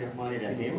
রহমানির রাহিম।